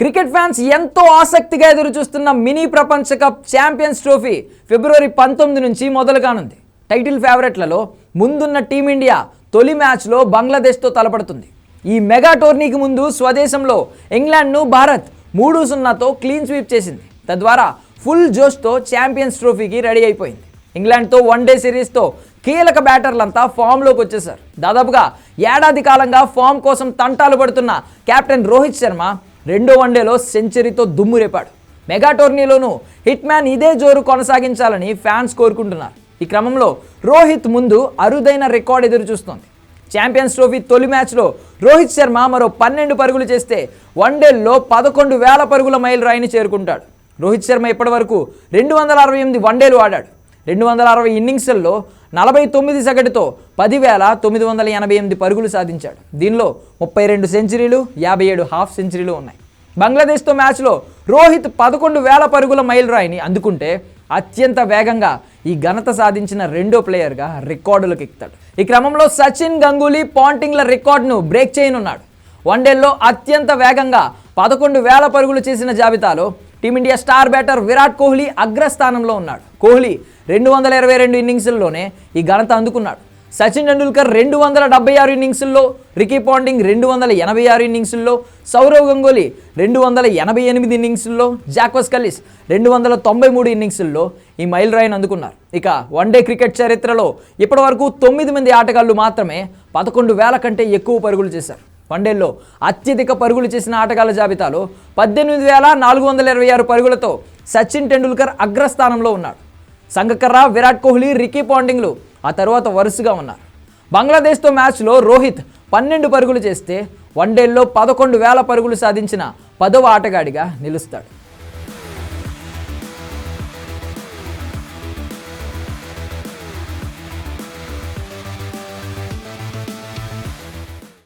Cricket fans ఎంతో ఆసక్తిగా ఎదురు చూస్తున్న మినీ ప్రపంచ కప్ ఛాంపియన్స్ ట్రోఫీ ఫిబ్రవరి పంతొమ్మిది నుంచి మొదలు కానుంది. టైటిల్ ఫేవరెట్లలో ముందున్న టీమిండియా తొలి మ్యాచ్లో బంగ్లాదేశ్తో తలపడుతుంది. ఈ మెగా టోర్నీకి ముందు స్వదేశంలో ఇంగ్లాండ్ను భారత్ మూడు సున్నాతో క్లీన్ స్వీప్ చేసింది. తద్వారా ఫుల్ జోష్తో ఛాంపియన్స్ ట్రోఫీకి రెడీ అయిపోయింది. ఇంగ్లాండ్తో వన్డే సిరీస్తో కీలక బ్యాటర్లంతా ఫామ్లోకి వచ్చేశారు. దాదాపుగా ఏడాది కాలంగా ఫామ్ కోసం తంటాలు పడుతున్న కెప్టెన్ రోహిత్ శర్మ రెండో వన్డేలో సెంచరీతో దుమ్ము రేపాడు. మెగా టోర్నీలోనూ హిట్ మ్యాన్ ఇదే జోరు కొనసాగించాలని ఫ్యాన్స్ కోరుకుంటున్నారు. ఈ క్రమంలో రోహిత్ ముందు అరుదైన రికార్డ్ ఎదురు చూస్తోంది. ఛాంపియన్స్ ట్రోఫీ తొలి మ్యాచ్లో రోహిత్ శర్మ మరో పన్నెండు పరుగులు చేస్తే వన్డేల్లో పదకొండు వేల పరుగుల మైలు రాయిని చేరుకుంటాడు. రోహిత్ శర్మ ఇప్పటివరకు రెండు వందల అరవై ఎనిమిది వన్డేలు ఆడాడు. రెండు వందల అరవై ఇన్నింగ్స్ల్లో నలభై తొమ్మిది సగటుతో పదివేల తొమ్మిది వందల ఎనభై ఎనిమిది పరుగులు సాధించాడు. దీనిలో ముప్పై రెండు సెంచరీలు యాభై ఏడు హాఫ్ సెంచరీలు ఉన్నాయి. బంగ్లాదేశ్తో మ్యాచ్లో రోహిత్ పదకొండు వేల పరుగుల మైల్ రాయిని అందుకుంటే అత్యంత వేగంగా ఈ ఘనత సాధించిన రెండో ప్లేయర్గా రికార్డులకు ఎక్కుతాడు. ఈ క్రమంలో సచిన్ గంగూలీ పాంటింగ్ల రికార్డును బ్రేక్ చేయనున్నాడు. వన్డేల్లో అత్యంత వేగంగా పదకొండు వేల పరుగులు చేసిన జాబితాలో team India star batter Virat Kohli అగ్రస్థానంలో ఉన్నాడు. కోహ్లీ రెండు వందల ఇరవై రెండు ఇన్నింగ్స్ల్లోనే ఈ ఘనత అందుకున్నాడు. సచిన్ టెండూల్కర్ రెండు వందల డెబ్బై ఆరు ఇన్నింగ్స్ల్లో రికీ పాండింగ్ రెండు వందల ఎనభై ఆరు ఇన్నింగ్స్ల్లో సౌరవ్ గంగోలీ రెండు వందల ఎనభై ఎనిమిది ఇన్నింగ్స్ల్లో జాక్వస్ కలిస్ రెండు వందల తొంభై మూడు ఇన్నింగ్స్ల్లో ఈ మైల్ రాయిని అందుకున్నారు. ఇక వన్డే క్రికెట్ చరిత్రలో ఇప్పటివరకు తొమ్మిది మంది ఆటగాళ్ళు మాత్రమే పదకొండు వేల కంటే ఎక్కువ పరుగులు చేశారు. వన్డేల్లో అత్యధిక పరుగులు చేసిన ఆటగాళ్ళ జాబితాలో పద్దెనిమిది వేల నాలుగు వందల ఇరవై ఆరు పరుగులతో సచిన్ టెండూల్కర్ అగ్రస్థానంలో ఉన్నాడు. సంగకర్ర విరాట్ కోహ్లీ రికీ పాండింగ్లు. ఆ తర్వాత వరుసగా ఉన్నారు. బంగ్లాదేశ్తో మ్యాచ్లో రోహిత్ పన్నెండు పరుగులు చేస్తే వన్డేల్లో పదకొండు వేల పరుగులు సాధించిన పదవ ఆటగాడిగా నిలుస్తాడు.